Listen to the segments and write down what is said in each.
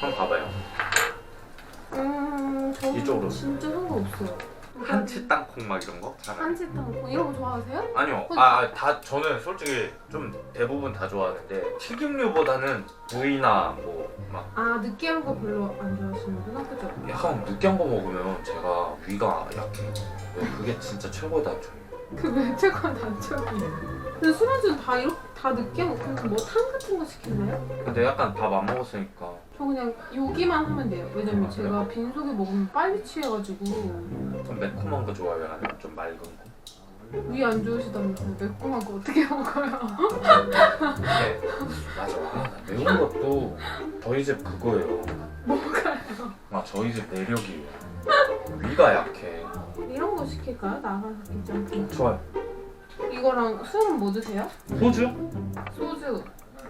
한번 봐봐요. 음, 이쪽으로. 진짜 상관없어요. 한치 땅콩 막 이런 거? 잘 알아요. 한치 땅콩 이런 거 좋아하세요? 아니요. 아, 다 저는 솔직히 좀 대부분 다 좋아하는데 튀김류보다는 부위나 뭐 막 아 느끼한 거 별로 안 좋아하시는구나, 그죠? 약간 느끼한 거 먹으면 제가 위가 약해요. 네, 그게 진짜 최고 단점이에요. 그게 최고의 단점이에요. 근데 술안주는 다 이렇게 다 느끼한 거 그냥 뭐탕 같은 거 시켰나요? 근데 약간 밥 안 먹었으니까 저 그냥 여기만 하면 돼요. 왜냐면 아, 제가 빈속에 먹으면 빨리 취해가지고 좀 매콤한 거 좋아해요? 아니면 좀 맑은 거? 위 안 좋으시다면서 매콤한 거 어떻게 먹어요? 네. 맞아. 아, 매운 것도 저희 집 그거예요. 뭐가요? 아, 저희 집 매력이에요. 위가 약해. 이런 거 시킬까요? 나가서 괜찮고. 좋아요. 이거랑 술은 뭐 드세요? 소주? 소주.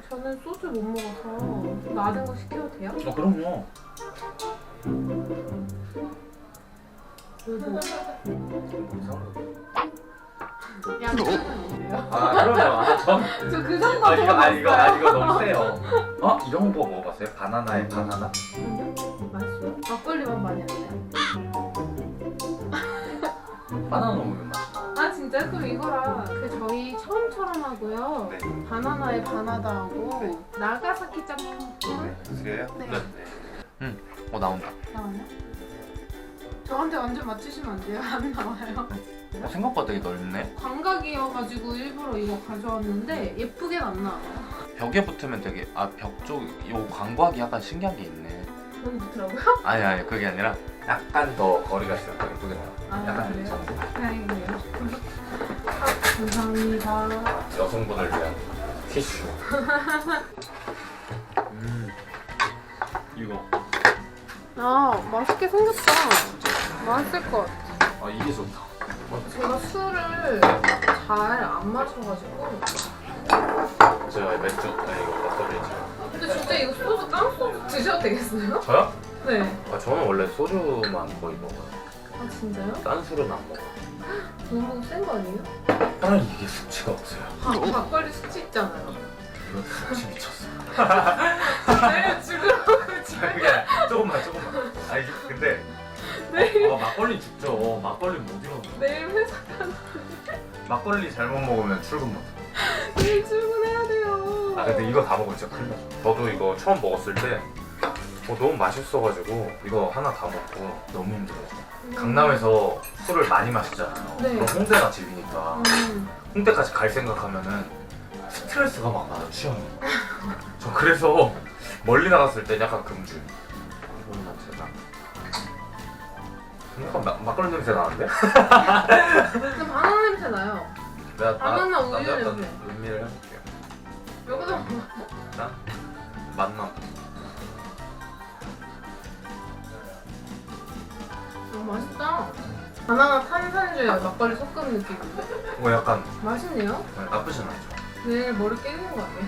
저는 소주 못 먹어서 낮은 거 시켜도 돼요? 어, 그럼요. 이상한 거. 양주는 어때요? 아, 그럼요. 아, 전. 저그 정도 아, 이거, 아, 이거, 아. 이거 너무 세요. 어? 이런 거 먹어봤어요? 바나나에 바나나? 아니요? 맛있어요? 막걸리만 많이 안 나요? 바나나 먹으면 맛있어. 아 진짜? 그럼 이거랑 처음처럼 하고요 네. 바나나에 바나다 하고 나가사키 짬뽕 그래요? 네. 응. 어, 나온다. 나와요? 저한테 완전 맞추시면 안 돼요? 안 나와요 어, 생각보다 되게 넓네. 광각이어가지고 일부러 이거 가져왔는데 예쁘게는 안 나와요 벽에 붙으면 되게 아 벽 쪽 요 광각이 약간 신기한 게 있네. 너무 좋더라고요 아니 아니 그게 아니라 약간 더 거리가 있어요. 예쁘게 나와. 아, 약간 그래요? 다행이네요 아, 감사합니다 여성분을 위한 티슈. 음. 이거. 아 맛있게 생겼다 맛있을 것 같아 아 이게 좋다. 제가 술을 잘 안 마셔가지고 제가 맥주 아니 이거 막걸리지. 근데 진짜 이거 소주 깡소주 드셔도 되겠어요? 저요? 네. 아 저는 원래 소주만 거의 먹어요. 아 진짜요? 딴 술은 안 먹어요. 너무 센거 아니에요? 다른 이게 수치가 없어요. 아, 막걸리 수치 있잖아요. 이거 수치 미쳤어. 네, 죽으라고 지금. 조금만 조금만. 아 이게 근데 네. 어, 어, 막걸리 죽죠. 막걸리 못 일어나. 내일 회사 막걸리 잘못 먹으면 출근 못. 해. 내일 출근해야 돼요. 아 근데 이거 다 먹으면 진짜 큰일 나죠. 저도 이거 처음 먹었을 때 어, 너무 맛있어가지고 이거 하나 다 먹고 너무 힘들어요. 강남에서 술을 많이 마시잖아요. 네. 그럼 홍대가 집이니까 음, 홍대까지 갈 생각하면은 스트레스가 막 나요 취향이. 저 그래서 멀리 나갔을 때 약간 금주. 이거만 제가. 약간 막, 막걸리 냄새 나는데? 근데 바나나 냄새 나요. 내가 바나나 우유 약간 냄새. 음미를 해볼게요. 여기서 자, 맛만. 맛있다. 바나나 탄산주에 막걸리 섞은 느낌인데 이거 약간 맛있네요. 나쁘진 않죠. 내일 머리 깨지는 거 아니에요?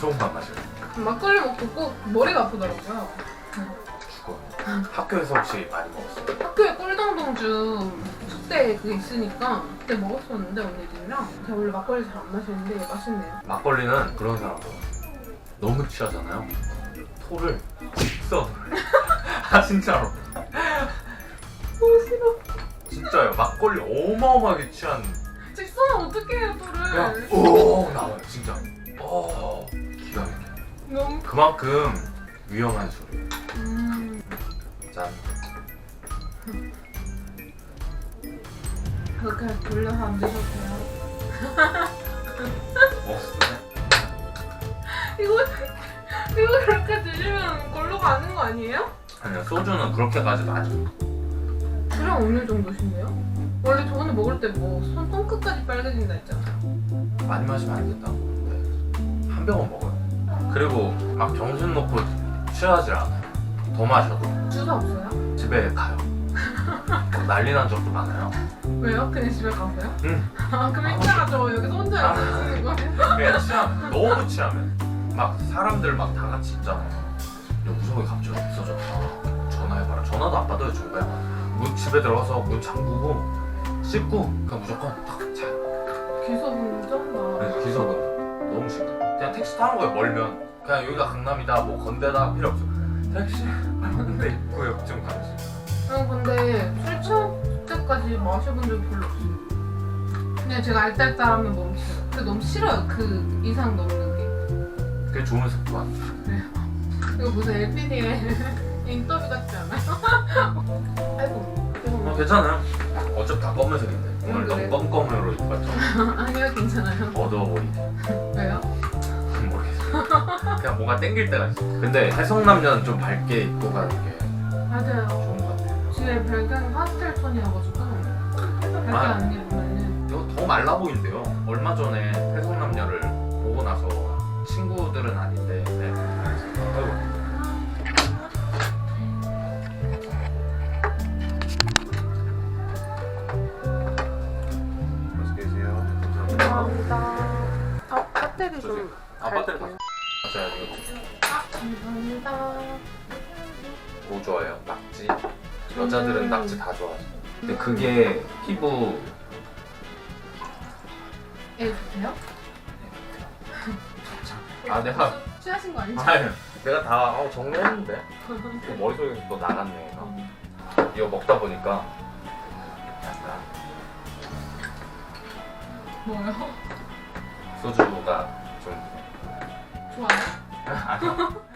좋은 맛 마셔요. 막걸리 먹고 꼭 머리가 아프더라고요. 죽어요. 학교에서 혹시 많이 먹었어요? 학교에 꿀당동주 숙대 그게 있으니까 그때 먹었었는데 언니들이랑 제가 원래 막걸리 잘 안 마시는데 맛있네요. 막걸리는 그런 사람 너무 취하잖아요. 토를 직선. 아 진짜로. 너무 싫어. 진짜요. 막걸리 어마어마하게 취한 직선은 어떻게 해요 그냥 토를? 오 나와요 진짜. 오 기가 막혀. 너무 그만큼 위험한 술이에요. 음 짠. 그렇게 돌려서 안 돼요. 먹었어요? 이거 이거 그렇게 드시면 걸로 가는 거 아니에요? 아니요 소주는 그렇게까지도 안 그럼 어느 정도신데요? 원래 저번에 먹을 때 뭐 손 손끝까지 빨개진다 했잖아요. 많이 마시면 안 된다. 네. 한 병은 먹어요. 그리고 막 정신 놓고 취하지 않아요. 더 마셔도 주사 없어요? 집에 가요. 난리 난 적도 많아요. 왜요? 그냥 집에 가세요? 응. 아 그럼 이따가 저 여기서 혼자 아. 있는 거예요? 그냥 취하면 너무 취하면 막 사람들 막 다 같이 있잖아요. 야 무서워 갑자기 없어졌다. 전화해봐라. 전화도 안 받아요 정말. 문 집에 들어가서 문 잠그고 씻고 그냥 무조건 탁 자. 기사분 쩐다. 그래서 기석은 너무 싫다. 그냥 택시 타는 거예요 멀면 그냥 여기가 강남이다 뭐 건대다 필요 없어. 택시 근데 입구역쯤 가지 응 근데 술 취할 때까지 마셔본 적이 별로 없어요. 그냥 제가 알딸딸하면 싫어. 근데 너무 싫어요. 그 이상 넘는 게. 그게 좋은 습관 이거 무슨 LPD의 인터 괜찮아요 어차피 다 검은색인데 오늘 응, 너무 그래. 껌껌으로 입고 왔죠 아니요 괜찮아요. 어두워 보이게 왜요? 모르겠어 그냥 뭔가 땡길 때가 있어 근데 해성남녀는 좀 밝게 입고 가는 게 맞아요. 좋은 것 같아요 뒤에 배경 파스텔 톤이어가지고 밝게 아. 안 입으면은 이거 더 말라 보인대요. 얼마 전에 해성남녀를 감사합니다. 아 배터리 좀. 아 배터리 다 갈게요. 맞아요. 이거 아 감사합니다. 뭐 좋아해요? 낙지. 여자들은 음. 낙지 다 좋아하죠. 근데 그게 피부 애 주세요? 아 내가 취하신 거 아니죠? 아니 내가 다 어, 정리했는데 그 머릿속에서 또 나갔네. 이거 먹다 보니까 약간 뭐요? 소주가 좀 좋아요?